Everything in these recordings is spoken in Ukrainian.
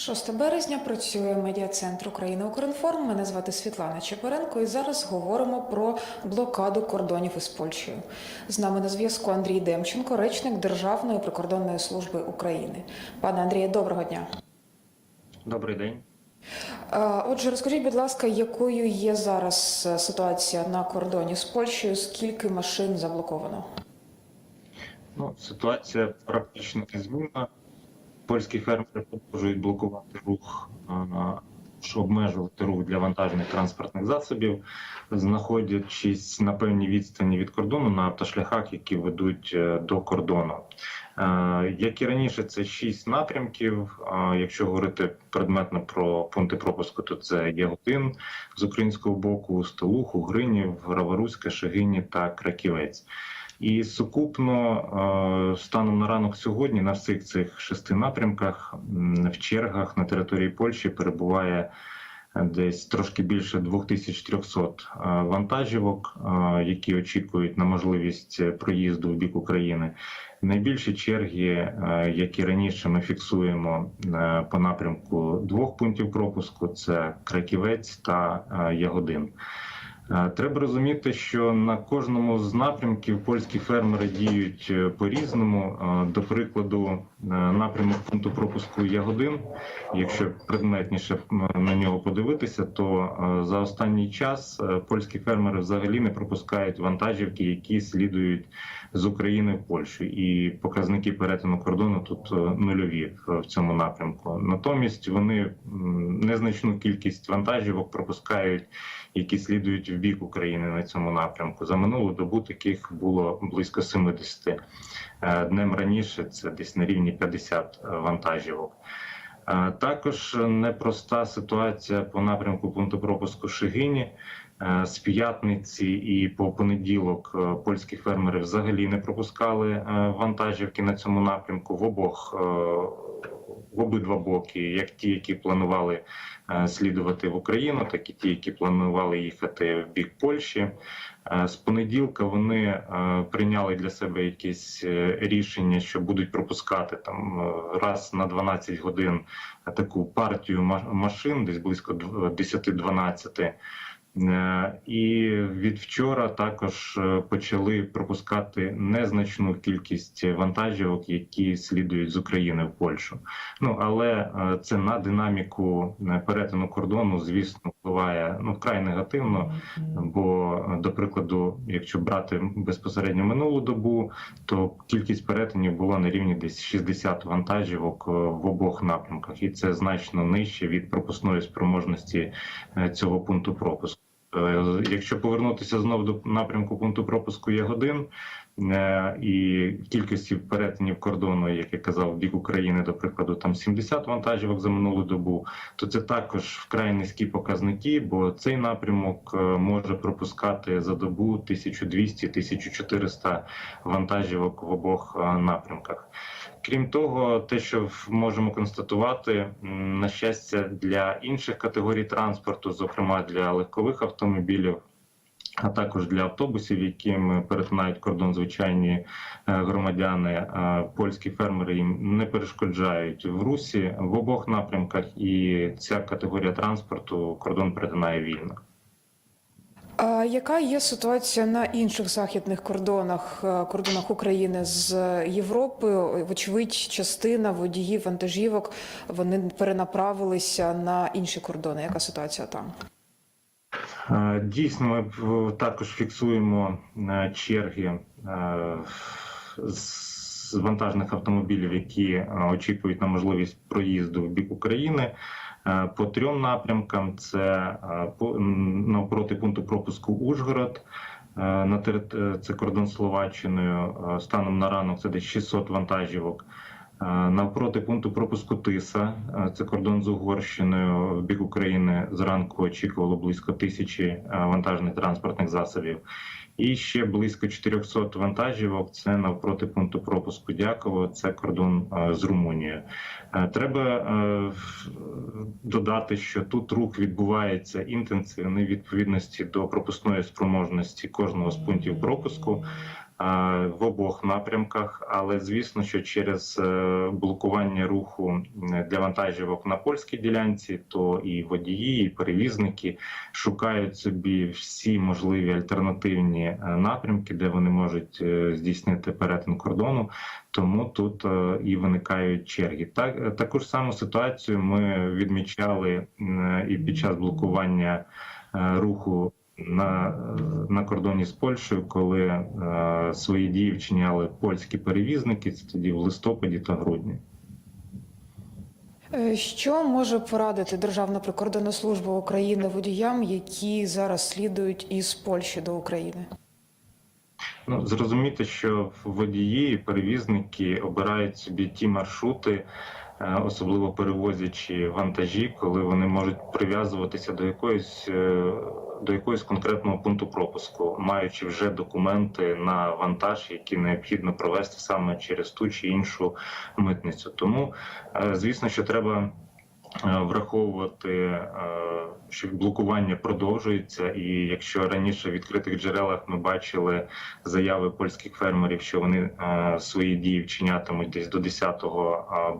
6 березня працює медіа-центр України Укрінформ. Мене звати Світлана Чепаренко, і зараз говоримо про блокаду кордонів із Польщею. З нами на зв'язку Андрій Демченко, речник Державної прикордонної служби України. Пане Андріє, доброго дня. Добрий день. Отже, розкажіть, будь ласка, якою є зараз е, ситуація на кордоні з Польщею? Скільки машин заблоковано? Ну, ситуація практично незмінна. Польські фермери продовжують блокувати рух, а, що обмежувати рух для вантажних транспортних засобів, знаходячись на певній відстані від кордону на автошляхах, які ведуть е, до кордону. Е, Як і раніше, це шість напрямків. Якщо говорити предметно про пункти пропуску, то це Ягодин з українського боку, Столух, Угринів, Раворуська, Шегині та Краківець. І сукупно е, станом на ранок сьогодні на всіх цих шести напрямках в чергах на території Польщі перебуває е, десь трошки більше 2300 е, вантажівок, які очікують на можливість проїзду в бік України. Найбільші черги, які раніше ми фіксуємо по напрямку двох пунктів пропуску, це Краківець та Ягодин. Е, Треба розуміти, що на кожному з напрямків польські фермери діють е, по-різному. Е, До прикладу, напрямок пункту пропуску Ягодин. Якщо предметніше на нього подивитися, то е, за останній час е, польські фермери взагалі не пропускають вантажівки, які слідують з України в Польщу, і показники перетину кордону тут е, нульові в цьому напрямку. Натомість вони незначну кількість вантажівок пропускають які слідують в бік України на цьому напрямку. За минулу добу таких було близько 70. Е, Днем раніше це десь на рівні 50 вантажівок. Е, Також непроста ситуація по напрямку пункту пропуску Шигині. Е, З п'ятниці і по понеділок е, польські фермери взагалі не пропускали е, вантажівки на цьому напрямку в обох е, в обидва боки, як ті, які планували е, слідувати в Україну, так і ті, які планували їхати в бік Польщі. Е, З понеділка вони е, прийняли для себе якісь е, рішення, що будуть пропускати там раз на 12 годин таку партію машин, десь близько дв- 10-12. Е, І від вчора також е, почали пропускати незначну кількість вантажівок, які слідують з України в Польщу. Ну але е, це на динаміку перетину кордону, звісно, впливає ну вкрай негативно. Бо, до прикладу, якщо брати безпосередньо минулу добу, то кількість перетинів була на рівні десь 60 вантажівок в обох напрямках, і це значно нижче від пропускної спроможності цього пункту пропуску. Е, Якщо повернутися знову до напрямку пункту пропуску Ягодин е, і кількості перетинів кордону, як я казав, бік України, до прикладу, там 70 вантажівок за минулу добу, то це також вкрай низькі показники, бо цей напрямок е, може пропускати за добу 1200-1400 вантажівок в обох напрямках. Крім того, те, що можемо констатувати, на щастя, для інших категорій транспорту, зокрема для легкових автомобілів. А також для автобусів, яким перетинають кордон звичайні е, громадяни, е, польські фермери їм не перешкоджають в русі в обох напрямках, і ця категорія транспорту кордон перетинає вільно. А яка є ситуація на інших західних кордонах, е, кордонах України з Європою? Вочевидь, частина водіїв вантажівок вони перенаправилися на інші кордони. Яка ситуація там? Е, Дійсно, ми також фіксуємо е, черги е, з вантажних автомобілів, які е, очікують на можливість проїзду в бік України. Е, По трьом напрямкам: це е, навпроти пункту пропуску Ужгород. е, На це кордон Словаччиною. Станом на ранок це десь 600 вантажівок. Навпроти пункту пропуску Тиса, це кордон з Угорщиною в бік України. Зранку очікувало близько тисячі вантажних транспортних засобів. І ще близько 400 вантажівок. Це навпроти пункту пропуску Дяково. Це кордон з Румунією. Треба додати, що тут рух відбувається інтенсивний відповідності до пропускної спроможності кожного з пунктів пропуску. В обох напрямках. Але звісно, що через е, блокування руху для вантажівок на польській ділянці, то і водії, і перевізники шукають собі всі можливі альтернативні е, напрямки, де вони можуть е, здійснити перетин кордону. Тому тут і виникають черги. Так таку ж саму ситуацію ми відмічали і під час блокування руху на, на кордоні з Польщею, коли е, свої дії вчиняли польські перевізники. Це тоді в листопаді та грудні. Е, Що може порадити Державна прикордонна служба України водіям, які зараз слідують із Польщі до України? Ну, зрозуміти, що водії і перевізники обирають собі ті маршрути, особливо перевозячи вантажі, коли вони можуть прив'язуватися до якоїсь е, до якоїсь конкретного пункту пропуску, маючи вже документи на вантаж, які необхідно провести саме через ту чи іншу митницю. Тому, е, звісно, що треба. е, Враховувати, е, що блокування продовжується, і якщо раніше в відкритих джерелах ми бачили заяви польських фермерів, що вони е, свої дії вчинятимуть десь до 10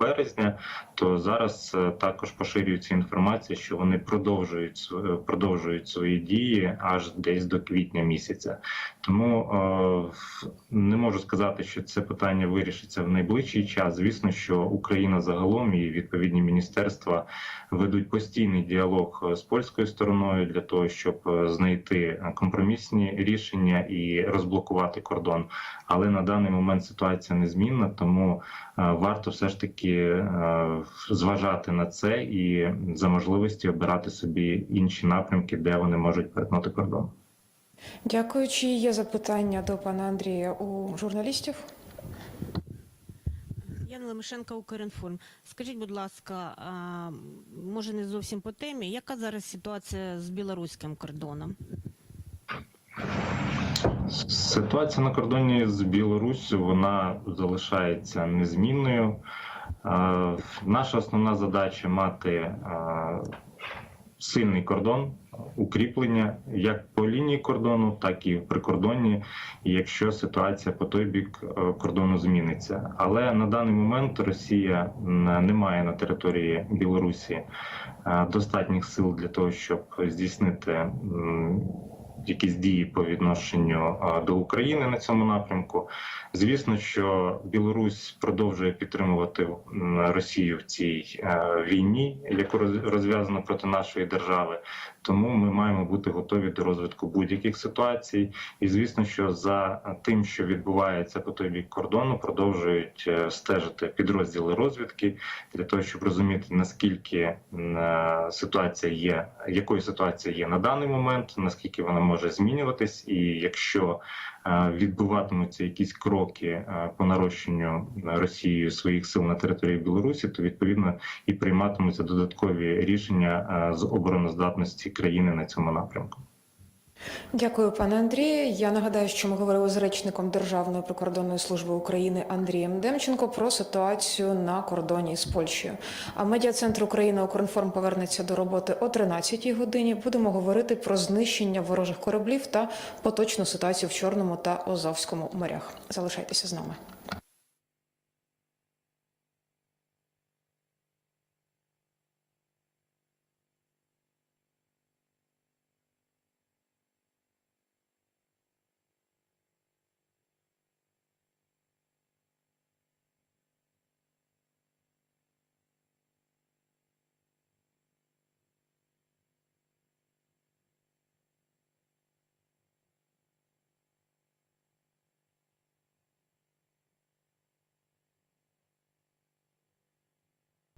березня, то зараз е, також поширюється інформація, що вони продовжують е, продовжують свої дії аж десь до квітня місяця. Тому е, не можу сказати, що це питання вирішиться в найближчий час. Звісно, що Україна загалом і відповідні міністерства ведуть постійний діалог е, з польською стороною для того, щоб е, знайти е, компромісні рішення і розблокувати кордон. Але на даний момент ситуація незмінна, тому е, варто все ж таки зважати на це і за можливості обирати собі інші напрямки, де вони можуть перетнути кордон. Дякую. Чи є запитання до пана Андрія у журналістів? Яна Лемешенка, Укрінформ. Скажіть, будь ласка, а, може не зовсім по темі, яка зараз ситуація з білоруським кордоном? Ситуація на кордоні з Білоруссю вона залишається незмінною. Наша основна задача мати сильний кордон, укріплення як по лінії кордону, так і в прикордонні, якщо ситуація по той бік е, кордону зміниться. Але на даний момент Росія не має на території Білорусі е, достатніх сил для того, щоб здійснити якісь дії по відношенню до України на цьому напрямку. Звісно, що Білорусь продовжує підтримувати Росію в цій е, війні, яку роз- розв'язано проти нашої держави. Тому ми маємо бути готові до розвитку будь-яких ситуацій. І звісно, що за тим, що відбувається по той бік кордону, продовжують е, стежити підрозділи розвідки для того, щоб розуміти наскільки е, ситуація є, якою ситуація є на даний момент, наскільки вона може змінюватись, і якщо відбуватимуться якісь кроки е, по нарощенню Росією своїх сил на території Білорусі, то відповідно і прийматимуться додаткові рішення е, з обороноздатності країни на цьому напрямку. Дякую, пане Андрію. Я нагадаю, що ми говорили з речником Державної прикордонної служби України Андрієм Демченко про ситуацію на кордоні з Польщею. А медіа-центр Україна Укрінформ повернеться до роботи о 13-й годині. Будемо говорити про знищення ворожих кораблів та поточну ситуацію в Чорному та Азовському морях. Залишайтеся з нами.